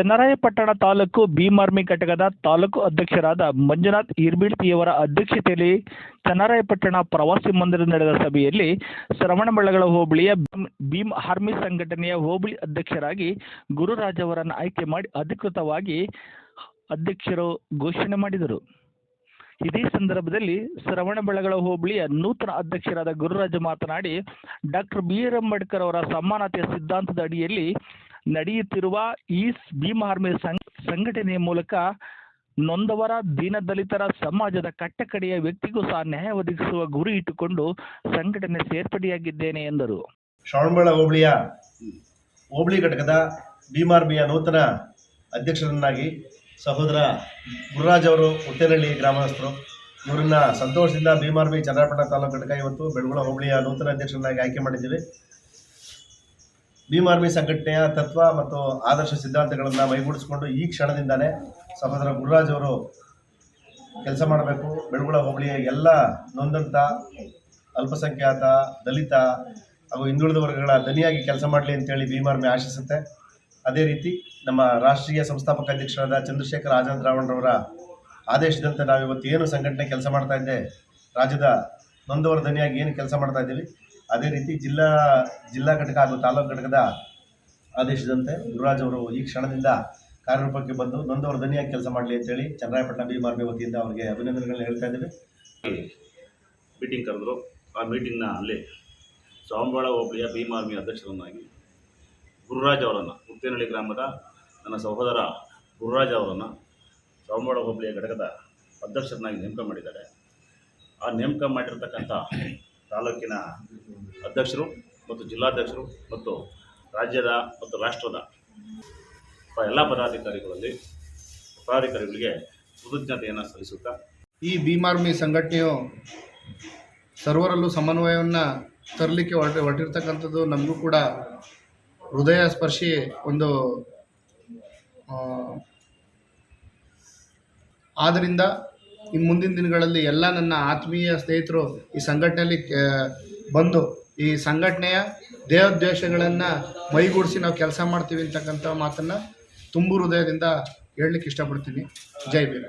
ಚನ್ನರಾಯಪಟ್ಟಣ ತಾಲೂಕು ಭೀಮಾರ್ಮಿ ಘಟಕದ ತಾಲೂಕು ಅಧ್ಯಕ್ಷರಾದ ಮಂಜುನಾಥ್ ಹಿರ್ಬೀಳ್ತಿಯವರ ಅಧ್ಯಕ್ಷತೆಯಲ್ಲಿ ಚನ್ನರಾಯಪಟ್ಟಣ ಪ್ರವಾಸಿ ಮಂದಿರ ನಡೆದ ಸಭೆಯಲ್ಲಿ ಶ್ರವಣಬೆಳಗಳ ಹೋಬಳಿಯ ಭೀಮ್- ಆರ್ಮಿ ಸಂಘಟನೆಯ ಹೋಬಳಿ ಅಧ್ಯಕ್ಷರಾಗಿ ಗುರುರಾಜ್ ಅವರನ್ನು ಆಯ್ಕೆ ಮಾಡಿ ಅಧಿಕೃತವಾಗಿ ಅಧ್ಯಕ್ಷರು ಘೋಷಣೆ ಮಾಡಿದರು. ಇದೇ ಸಂದರ್ಭದಲ್ಲಿ ಶ್ರವಣಬೆಳಗಳ ಹೋಬಳಿಯ ನೂತನ ಅಧ್ಯಕ್ಷರಾದ ಗುರುರಾಜ್ ಮಾತನಾಡಿ, ಡಾಕ್ಟರ್ ಬಿ ಆರ್ ಅಂಬೇಡ್ಕರ್ ಅವರ ಸಮಾನತೆಯ ಸಿದ್ಧಾಂತದ ಅಡಿಯಲ್ಲಿ ನಡೆಯುತ್ತಿರುವ ಈ ಭೀಮ್ ಆರ್ಮಿ ಸಂಘ, ಸಂಘಟನೆಯ ಮೂಲಕ ನೊಂದವರ ದೀನದಲಿತರ ಸಮಾಜದ ಕಟ್ಟಕಡೆಯ ವ್ಯಕ್ತಿಗೂ ಸಹ ನ್ಯಾಯ ಒದಗಿಸುವ ಗುರಿ ಇಟ್ಟುಕೊಂಡು ಸಂಘಟನೆ ಸೇರ್ಪಡೆಯಾಗಿದ್ದೇನೆ ಎಂದರು. ಶ್ರವಣಬೆಳ ಹೋಬಳಿಯ ಹೋಬಳಿ ಘಟಕದ ಭೀಮಾರ್ಮಿಯ ನೂತನ ಅಧ್ಯಕ್ಷರನ್ನಾಗಿ ಸಹೋದರ ಗುರುರಾಜ್ ಅವರು ಹುಟ್ಟೆನಹಳ್ಳಿ ಗ್ರಾಮಸ್ಥರು, ಇವರನ್ನ ಸಂತೋಷದಿಂದ ಭೀಮಾರ್ಮಿ ಚನ್ನಪಟ್ಟಣ ತಾಲೂಕು ಘಟಕ ಇವತ್ತು ಬೆಳಗುಳ ಹೋಬಳಿಯ ನೂತನ ಅಧ್ಯಕ್ಷರನ್ನಾಗಿ ಆಯ್ಕೆ ಮಾಡಿದ್ದೀವಿ. ಭೀಮಾರ್ಮಿ ಸಂಘಟನೆಯ ತತ್ವ ಮತ್ತು ಆದರ್ಶ ಸಿದ್ಧಾಂತಗಳನ್ನು ಮೈಗೂಡಿಸಿಕೊಂಡು ಈ ಕ್ಷಣದಿಂದಲೇ ಸಹೋದರ ಗುರುರಾಜ್ ಅವರು ಕೆಲಸ ಮಾಡಬೇಕು. ಬೆಳಗುಳ ಹೋಬಳಿಯ ಎಲ್ಲ ನೊಂದಂತ, ಅಲ್ಪಸಂಖ್ಯಾತ, ದಲಿತ ಹಾಗೂ ಹಿಂದುಳಿದ ವರ್ಗಗಳ ದನಿಯಾಗಿ ಕೆಲಸ ಮಾಡಲಿ ಅಂತೇಳಿ ಭೀಮಾರ್ಮಿ ಆಶಿಸುತ್ತೆ. ಅದೇ ರೀತಿ ನಮ್ಮ ರಾಷ್ಟ್ರೀಯ ಸಂಸ್ಥಾಪಕ ಅಧ್ಯಕ್ಷರಾದ ಚಂದ್ರಶೇಖರ್ ಆಜಾದ್ ರಾವಣ್ರವರ ಆದೇಶದಂತೆ ನಾವು ಇವತ್ತು ಏನು ಸಂಘಟನೆ ಕೆಲಸ ಮಾಡ್ತಾ ಇದ್ದೆ, ರಾಜ್ಯದ ನೊಂದವರ ದನಿಯಾಗಿ ಏನು ಕೆಲಸ ಮಾಡ್ತಾ ಇದ್ದೀವಿ ಅದೇ ರೀತಿ ಜಿಲ್ಲಾ ಜಿಲ್ಲಾ ಘಟಕ ಹಾಗೂ ತಾಲೂಕು ಘಟಕದ ಆದೇಶದಂತೆ ಗುರುರಾಜ್ ಅವರು ಈ ಕ್ಷಣದಿಂದ ಕಾರ್ಯರೂಪಕ್ಕೆ ಬಂದು ನೊಂದವರ ದನಿಯಾಗಿ ಕೆಲಸ ಮಾಡಲಿ ಅಂತೇಳಿ ಚನ್ನರಾಯಪಟ್ಟಣ ಭೀಮಾರ್ಮಿ ವತಿಯಿಂದ ಅವರಿಗೆ ಅಭಿನಂದನೆಗಳನ್ನ ಹೇಳ್ತಾ ಇದ್ದೀವಿ. ಮೀಟಿಂಗ್ ಕರೆದ್ರು. ಆ ಮೀಟಿಂಗ್ನ ಅಲ್ಲಿ ಶ್ರವಣಬೆಳ ಹೋಬಳಿಯ ಬಿ ಆರ್ಮಿ ಅಧ್ಯಕ್ಷರನ್ನಾಗಿ ಗುರುರಾಜ್ ಅವರನ್ನು ಉತ್ತೇನಹಳ್ಳಿ ಗ್ರಾಮದ ನನ್ನ ಸಹೋದರ ಗುರುರಾಜ್ ಅವರನ್ನು ಶ್ರವಣಬೆಳ ಹೋಬಳಿಯ ಘಟಕದ ಅಧ್ಯಕ್ಷರನ್ನಾಗಿ ನೇಮಕ ಮಾಡಿದ್ದಾರೆ. ಆ ನೇಮಕ ಮಾಡಿರ್ತಕ್ಕಂಥ ತಾಲೂಕಿನ ಅಧ್ಯಕ್ಷರು ಮತ್ತು ಜಿಲ್ಲಾಧ್ಯಕ್ಷರು ಮತ್ತು ರಾಜ್ಯದ ಮತ್ತು ರಾಷ್ಟ್ರದ ಎಲ್ಲ ಪದಾಧಿಕಾರಿಗಳಲ್ಲಿ ಪದಾಧಿಕಾರಿಗಳಿಗೆ ಕೃತಜ್ಞತೆಯನ್ನು ಸಲ್ಲಿಸುತ್ತಾ ಈ ಭೀಮಾರ್ಮಿ ಸಂಘಟನೆಯು ಸರ್ವರಲ್ಲೂ ಸಮನ್ವಯವನ್ನು ತರಲಿಕ್ಕೆ ಹೊರಟ ಹೊರಟಿರ್ತಕ್ಕಂಥದ್ದು ನಮಗೂ ಕೂಡ ಹೃದಯ ಸ್ಪರ್ಶಿ ಒಂದು ಆದ್ದರಿಂದ ಇನ್ನು ಮುಂದಿನ ದಿನಗಳಲ್ಲಿ ಎಲ್ಲ ನನ್ನ ಆತ್ಮೀಯ ಸ್ನೇಹಿತರು ಈ ಸಂಘಟನೆಯಲ್ಲಿ ಬಂದು ಈ ಸಂಘಟನೆಯ ದೇಹೋದ್ದೇಶಗಳನ್ನು ಮೈಗೂಡಿಸಿ ನಾವು ಕೆಲಸ ಮಾಡ್ತೀವಿ ಅಂತಕ್ಕಂಥ ಮಾತನ್ನು ತುಂಬು ಹೃದಯದಿಂದ ಹೇಳಲಿಕ್ಕೆ ಇಷ್ಟಪಡ್ತೀನಿ. ಜೈ ಭೀಮ್.